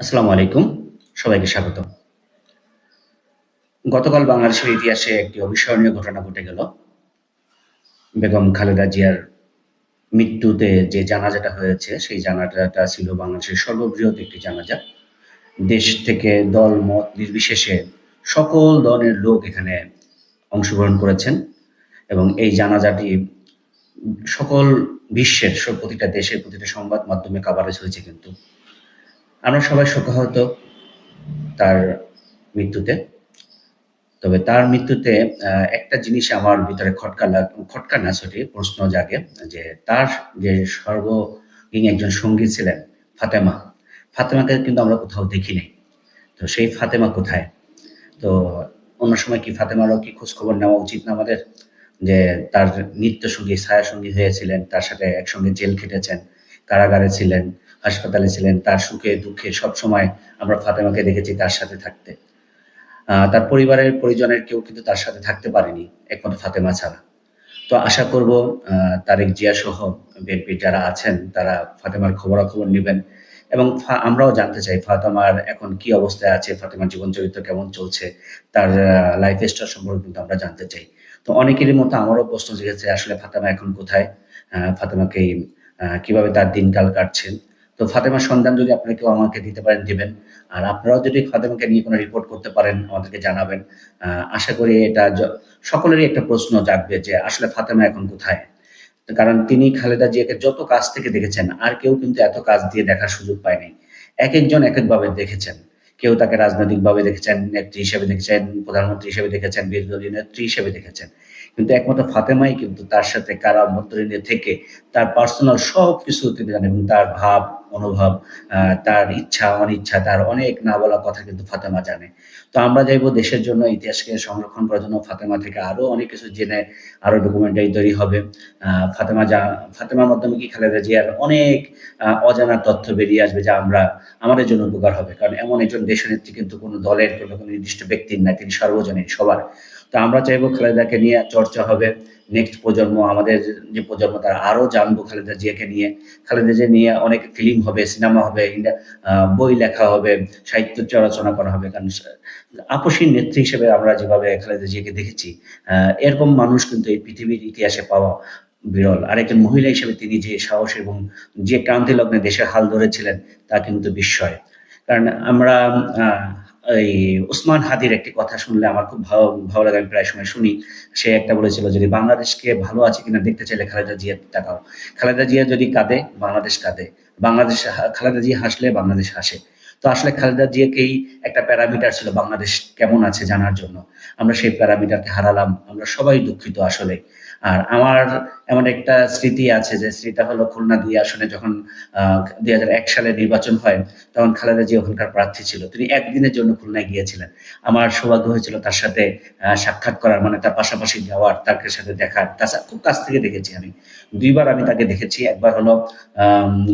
আসসালামু আলাইকুম, সবাইকে স্বাগত। গতকাল বাংলাদেশের ইতিহাসে একটি অবিস্মরণীয় ঘটনা ঘটে গেল। বেগম খালেদা জিয়ার মৃত্যুতে যে জানাজাটা হয়েছে, সেই জানাজাটা ছিল বাংলাদেশের সর্ববৃহৎ একটি জানাজা। দেশ থেকে দল, মত নির্বিশেষে সকল দলের লোক এখানে অংশগ্রহণ করেছেন এবং এই জানাজাটি সকল বিশ্বের প্রতিটা দেশের প্রতিটা সংবাদ মাধ্যমে কাভারেজ হয়েছে কিন্তু। আমরা সবাই শোকাহত তার মৃত্যুতে। তবে তার মৃত্যুতে একটা জিনিস আমার ভিতরে খটকা লাগ, খটকা না সরি প্রশ্ন জাগে, যে তার যে সর্বজ্ঞ একজন সঙ্গী ছিলেন, ফাতেমা, ফাতেমাকে কিন্তু আমরা কোথাও দেখি নাই। তো সেই ফাতেমা কোথায়? তো অন্য সময় কি ফাতেমারও কি খোঁজ খবর নেওয়া উচিত না আমাদের? যে তার নিত্য সঙ্গী ছায়া সঙ্গী হয়েছিলেন, তার সাথে একসঙ্গে জেল খেটেছেন কারাগারে ছিলেন, হাসপাতালে ছিলেন, তার সুখে দুঃখে সবসময় আমরা ফাতেমাকে দেখেছি তার সাথে থাকতে। তার পরিবারের পরিজনের কেউ কিন্তু তার সাথে থাকতে পারেনি, একমাত্র ফাতেমা ছাড়া। তো আশা করব তারেক জিয়া সহ বিএনপির যারা আছেন, তারা ফাতেমার খবরাখবর নেবেন এবং আমরাও জানতে চাই ফাতেমার এখন কি অবস্থায় আছে, ফাতেমার জীবন চরিত্র কেমন চলছে, তার লাইফ স্টাইল সম্পর্কে কিন্তু আমরা জানতে চাই। তো অনেকেরই মতো আমারও প্রশ্ন জিজ্ঞেস আসলে ফাতেমা এখন কোথায়? ফাতেমাকে কীভাবে তার দিনকাল কাটছেন। তো ফাতেমার সন্ধান যদি আপনারা কেউ আমাকে দিতে পারেন, দিবেন। আর আপনারাও যদি ফাতেমাকে নিয়ে কোনো রিপোর্ট করতে পারেন, আমাদেরকে জানাবেন। আশা করি এটা সকলেরই একটা প্রশ্ন জাগবে যে আসলে ফাতেমা এখন কোথায়? কারণ তিনি খালেদা জিয়াকে যত কাজ থেকে দেখেছেন, আর কেউ কিন্তু এত কাজ দিয়ে দেখার সুযোগ পায়নি। এক একজন এক একভাবে দেখেছেন। কেউ তাকে রাজনৈতিক ভাবে দেখেছেন, নেত্রী হিসেবে দেখেছেন, প্রধানমন্ত্রী হিসেবে দেখেছেন, বিরোধী দলীয় নেত্রী হিসেবে দেখেছেন। কিন্তু একমাত্র ফাতেমাই কিন্তু তার সাথে কারা মন্ত্রী থেকে তার পার্সোনাল সব কিছু তিনি জানেন এবং তার ভাব মনোভাব তার ইচ্ছা, অনিচ্ছা, তার অনেক না বলা কথা কিন্তু ফাতেমা জানে। তো আমরা চাইব দেশের জন্য, ইতিহাসকে সংরক্ষণ করার জন্য ফাতেমা থেকে আরও অনেক কিছু জেনে আরও ডকুমেন্টারি তৈরি হবে। ফাতেমা যা, ফাতেমার মাধ্যমে কি খালেদা জিয়ার অনেক অজানা তথ্য বেরিয়ে আসবে যা আমরা, আমাদের জন্য উপকার হবে। কারণ এমন একজন দেশনেত্রী কিন্তু কোনো দলের, কোনো নির্দিষ্ট ব্যক্তির না তিনি সর্বজনীন, সবার। তো আমরা চাইব খালেদাকে নিয়ে চর্চা হবে। নেক্সট প্রজন্ম, আমাদের যে প্রজন্ম, তারা আরও জানব খালেদা জিয়াকে নিয়ে। খালেদা জিয়া নিয়ে অনেক ফিল্ম হবে সিনেমা হবে বই লেখা হবে, সাহিত্য রচনা করা হবে। কারণ আপসী নেত্রী হিসেবে আমরা যেভাবে খালেদা জিয়াকে দেখেছি এরকম মানুষ কিন্তু এই পৃথিবীর ইতিহাসে পাওয়া বিরল। আর একজন মহিলা হিসেবে তিনি যে সাহস এবং যে ক্রান্তি লগ্নে দেশের হাল ধরেছিলেন, তা কিন্তু বিস্ময়। কারণ আমরা এই ওসমান হাদির একটি কথা শুনলে আমার খুব ভালো ভালো লাগে। আমি প্রায় সময় শুনি। সে একটা বলেছিল, যদি বাংলাদেশকে ভালো আছে কিনা দেখতে চাইলে খালেদা জিয়া তাকাও। খালেদা জিয়া যদি কাঁদে, বাংলাদেশ কাঁদে। বাংলাদেশ খালেদা জিয়া হাসলে বাংলাদেশ হাসে। তো আসলে খালেদা জিয়াকেই একটা প্যারামিটার ছিল, বাংলাদেশ কেমন আছে জানার জন্য। আমরা সেই প্যারামিটারকে হারালাম। আমরা সবাই দুঃখিত আসলে। আর আমার এমন একটা স্মৃতি আছে যে স্মৃতিটা হলো খুলনা দুই আসনে যখন দুই হাজার এক সালে নির্বাচন হয়, তখন খালেদা জিয়া ওখানকার প্রার্থী ছিল। তিনি একদিনের জন্য খুলনায় গিয়েছিলেন। আমার সৌভাগ্য হয়েছিল তার সাথে সাক্ষাৎ করার মানে তার পাশাপাশি যাওয়ার তার সাথে দেখার। তাছাড়া খুব কাছ থেকে দেখেছি আমি। দুইবার আমি তাকে দেখেছি। একবার হলো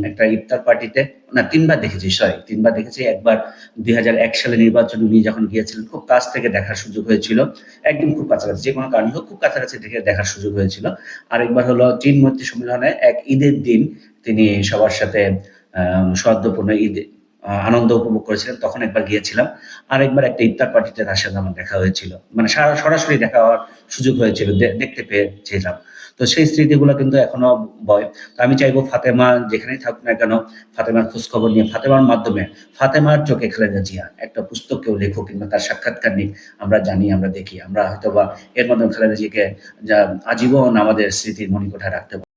একটা ইফতার পার্টিতে, না, তিনবার দেখেছি, সরি, তিনবার দেখেছি। একবার দুই হাজার এক সালে নির্বাচন উনি যখন গিয়েছিলেন, খুব কাছ থেকে দেখার সুযোগ হয়েছিল। একদম খুব কাছাকাছি, যে কোনো কারণে হোক, খুব কাছাকাছি থেকে দেখার সুযোগ হয়েছিল। আরেকবার হলো চীন মৈত্রী সম্মেলনে এক ঈদের দিন তিনি সবার সাথে সদ্যপূর্ণ ঈদ আনন্দ উপভোগ করেছিলেন। তখন একবার গিয়েছিলাম। আর একবার একটা ইফতার পার্টিতে তার সাথে আমার দেখা হয়েছিল। মানে সারা- সরাসরি দেখা হওয়ার সুযোগ হয়েছিল। দেখতে পেয়েছিলাম। তো সেই স্মৃতিগুলো কিন্তু এখনও বয় তো আমি চাইব ফাতেমা যেখানেই থাকুক না কেন, ফাতেমার খোঁজখবর নিয়ে, ফাতেমার মাধ্যমে, ফাতেমার চোখে খালেদা জিয়া। একটা পুস্তক কেউ লেখো কিংবা তার সাক্ষাৎকার নিক, আমরা জানি, আমরা দেখি, আমরা হয়তো বা এর মাধ্যমে খালেদা জিয়াকে যা আজীবন আমাদের স্মৃতির মনিকোঠায় রাখতে